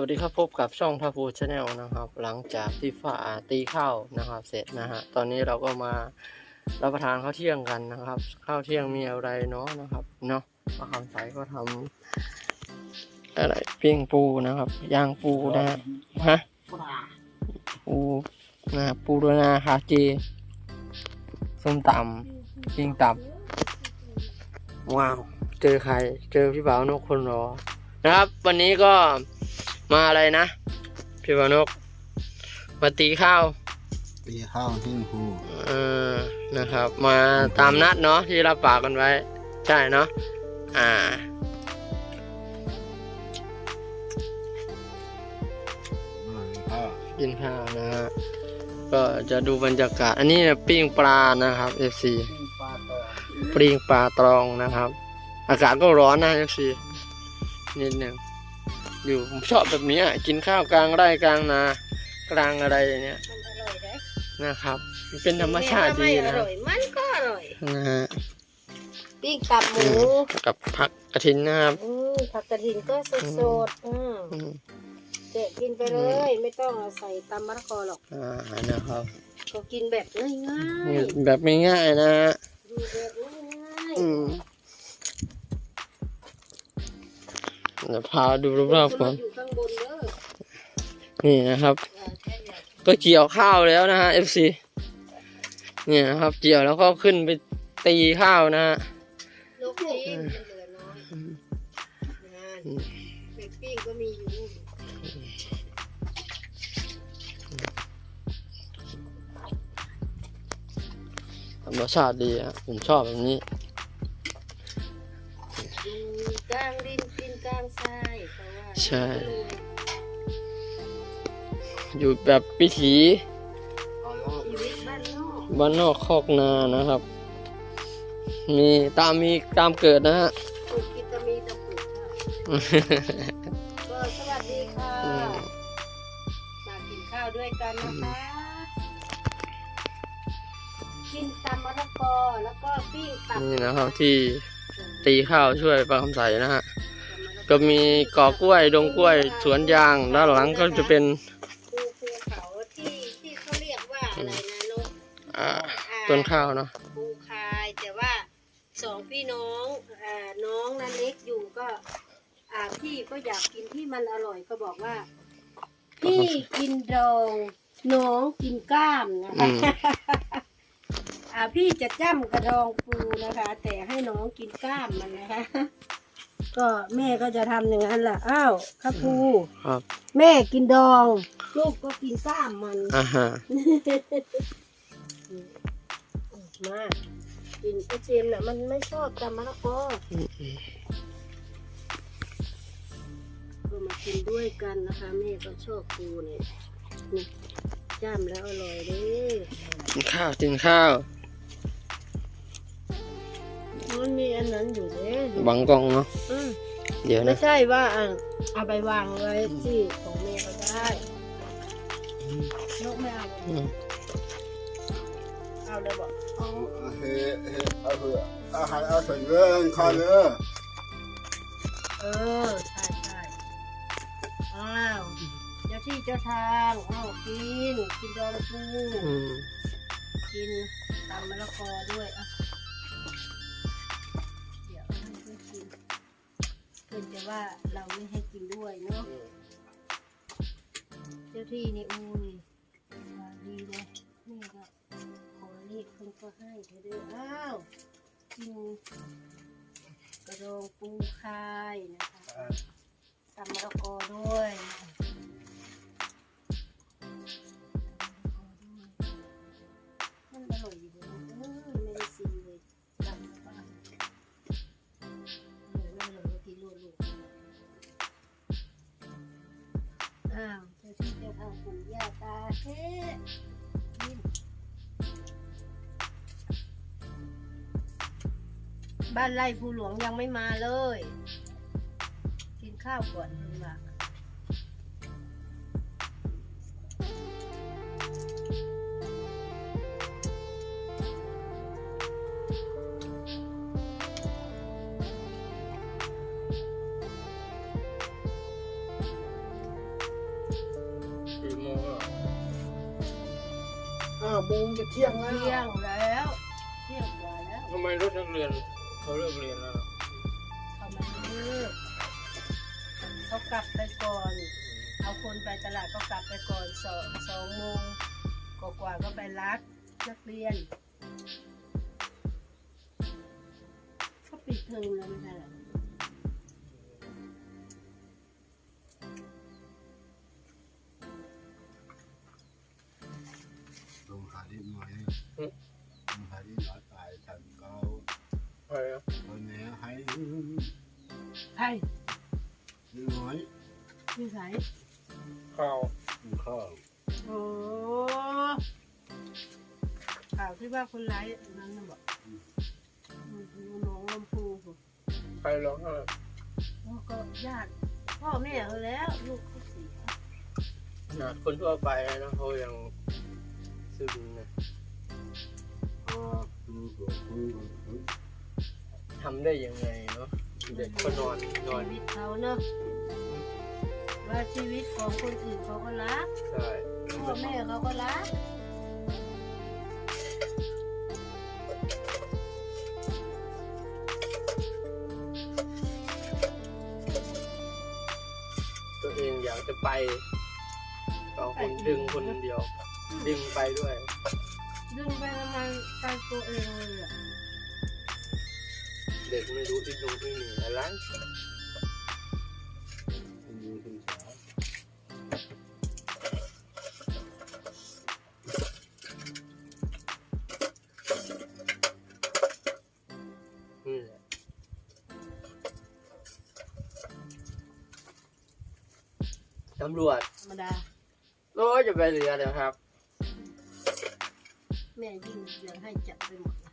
วัสดีครับพบกับช่องทัฟูชาแนลนะครับ หลังจากที่ฝ่าตีข้าวนะครับ เสร็จนะฮะตอนนี้เราก็มารับประทานข้าวเที่ยงกันนะครับ ข้าวเที่ยงมีอะไรเนาะนะครับเนาะป้าคำใสก็ทำอะไรปิ้งปูนะครับย่างปูนะฮะฮะปูนะปูด้วยนาคาเจส้มตำปิ้งตับว้าว เจอใคร เจอพี่บ่าวนกคนรอนะครับ วันนี้ก็ มาอะไรนะพี่บ่าวนกมาตีข้าวตีข้าวหิ้งหูเออนะครับ มาตามนัดเนาะที่รับปากกันไว้ ใช่เนาะอ่าข้าวกินข้าวนะฮะก็จะดูบรรยากาศ อันนี้ปิ้งปลานะครับ FC ปลาต่อปิ้งปลาตรองนะครับ อากาศก็ร้อนนะ FC นิดหนึ่ง อยู่ผมชอบแบบนี้อะกินข้าวกลางไร่กลางนากลางอะไรอย่างเนี้ยมันอร่อยได้นะครับมันเป็นธรรมชาติดีแม้นะว่าไม่อร่อยมันก็อร่อยนะฮะปิ้งตับหมูกับผักกระถินนะครับอืมผักกระถินก็สดๆอืมอืมเจ๊กินไปเลย ไม่ต้องเอาใส่ตำมะละกอหรอกอ่านะครับก็กินแบบง่ายนี่แบบง่ายๆนะฮะๆดูแบบง่ายอื เดี๋ยวพาดูๆรอบๆก่อนอยู่ข้างบนเด้อนี่นะครับเออใช่ใช่ก็เกี่ยวข้าวแล้วนะฮะ FC เนี่ยนะครับ เกี่ยวแล้วก็ขึ้นไปตีข้าวนะฮะนกปิ้งมันเหลือน้อยนานเป็ดปิ้งก็มีอยู่ธรรมชาติดีอะผมชอบแบบนี้ ใช่ อยู่แบบพิถีเอาแล้วชีวิตบ้านนอกบ้านนอกคอกนานะครับ มีตามมีตามเกิดนะฮะปลูกกิตามีตะปลูกค่ะก็สวัสดีค่ะอืมมากินข้าวด้วยกันนะคะ กินตำมะละกอแล้วก็ปิ้งตับนี่นะครับที่ตีข้าวช่วยปลาคำใสนะฮะตำมะละ ก็มีกอกล้วยดงกล้วยสวนยางด้านหลังก็จะเป็นภูภูเขาที่ที่เขาเรียกว่าอะไรนะนกอ่าต้นข้าวเนาะภูคายแต่ว่าสองพี่น้องอ่าน้องนั้นเล็กอยู่ก็อ่าพี่ก็อยากกินที่มันอร่อยก็บอกว่า พี่กินดองน้องกินกล้ามนะอืคะมอ่าพี่จะจ้ำกระดองปูนะคะ แต่ให้น้องกินกล้ามมันนะคะ ก็แม่ก็จะทำอย่างนั้นแหละอ้าวครับปูครับแม่กินดอง ลูกก็กินกล้ามมัน อ่าฮะมากินไอเจมส์น่ะมันไม่ชอบตำมะละกออืมอืมก็มากินด้วยกันนะคะ แม่ก็ชอบปูเนี่ยนี่จ้ำแล้วอร่อยเด้กินข้าวกินข้าว มันมีอันนั้นอยู่เด้บังกล้องเนาะอืมเดี๋ยวไม่นะใช่ว่าอะเอาไปวางไว้ที่ของแม่ก็ได้นกไม่เอาอืมเอาเลยบอกเอาเฮ้เฮ้เอาเถอะอาหารเอาใส่เงินข้าวเนื้อเออใช่ใช่อ้าวเจ้าที่เจ้าทางเอากินกินดองปูอืมกินตำมะละกอด้วยอะ ว่าเราไม่ให้กินด้วยเนาะเจ้าที่นี่อู้นี่อ่าดีเลยนี่ก็ขอรีบเพิ่นก็ให้เธอด้วยอ้าวกินกระโดงปูคายนะคะตำมะละกอด้วยมัน บ้านไร่ภูหลวงยังไม่มาเลย กินข้าวก่อนดีกว่าห้าโมงจะเที่ยงแล้ว เที่ยงแล้ว เที่ยงกว่าแล้ว ทำไมรถนักเรียน เขาเลิกเรียนแล้วเขามาเลิกเขากลับไปก่อน เอาคนไปตลาดก็กลับไปก่อนสองสองโมงกว่าๆก็ไปรับนักเรียนเขาปิดเทอมแล้วไม่ใช่เหรอ ใช่น้อยที่ไหนข้าวข้าวโอ้ข่าวที่ว่าคนร้ายนั้นน่ะบอกอืมน้องลำพูค่ะใครร้องไห้พ่อก็ญาติพ่อแม่เขาแล้ว ลูกเขาเสียขนาดคนทั่วไปนะเขายังซึมนะก็คือคือคือทำได้ยังไงเนาะ เด็กก็นอนนอนชีวิตเขาเนอะว่าชีวิตของคนอื่นเขาก็รักใช่พ่อแม่เขาก็รักตัวเองอยากจะไปก็เอาคนดึงคนเดียว ดึงไปด้วย ดึงไปทำไมไปตัวเองเลยอะ เด็กไม่รู้ที่ลงที่หนีอะไรเป็นยูทูบสาวนี่แหละตำรวจธรรมดาโอ้ยจะไปเรือเดี๋ยวครับ แม่ยิ่งยังให้จับไปหมดนะ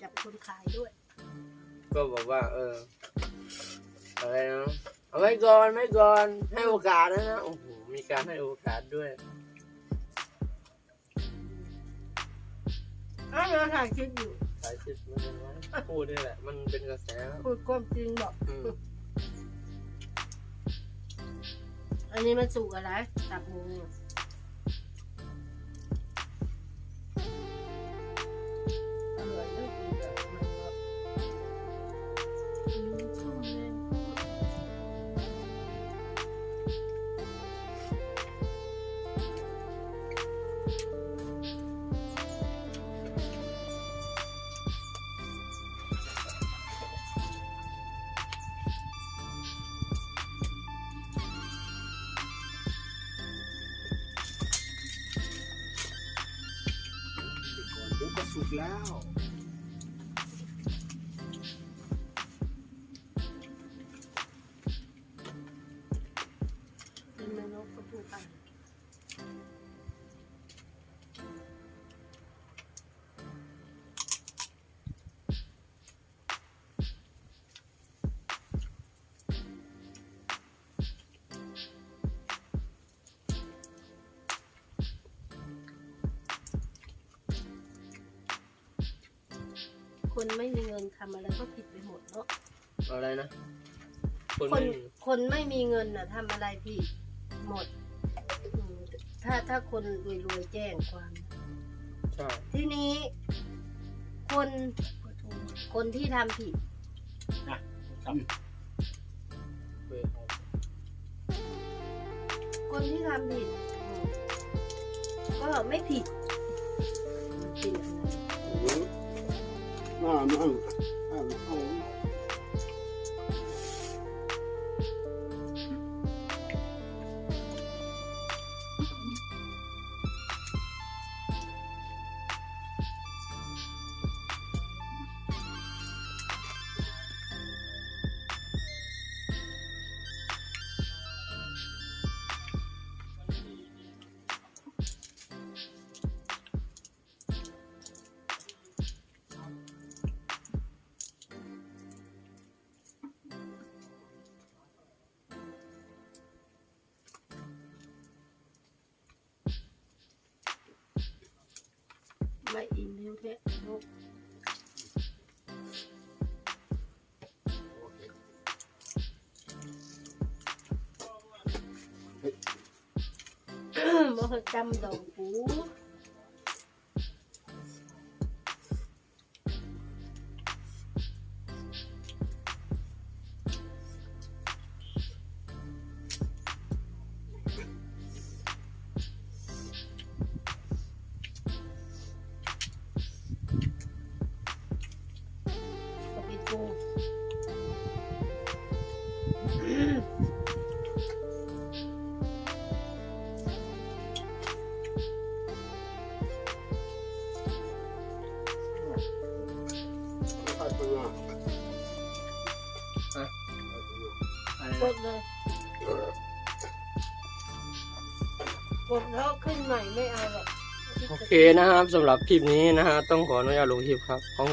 จับคนขายด้วย ก็บอกว่า เออ อะไรนะเอาไว้ก่อนไม่ก่อนให้โอกาสนะนะโอ้โหมีการให้โอกาสด้วยอ้าวเราถ่ายคลิปอยู่สายชิดมันเป็นไว้พูดนี่แหละ มันเป็นกระแสแล้วพูดความจริงบอก อืมอันนี้มันสุกอะไรตับหมูเนี่ย แล้ว คนไม่มีเงินทำอะไรก็ผิดไปหมดเนาะ อะไรนะ คนคนไม่มีคนไม่มีเงินน่ะทำอะไรผิดหมดอืมถ้าถ้าคนรวยๆแจ้งความ ใช่ทีนี้ คนคนที่ทำผิดเคยครับคนที่ทำผิดอืมก็ไม่ผิดมันเป็นยังไงน้าน้า น้าเอินเทวเกดเลยกดแล้วขึ้นใหม่ไม่เอาหรอก โอเคนะครับสำหรับคลิปนี้นะฮะต้องขออนุญาตลงคลิปครับของ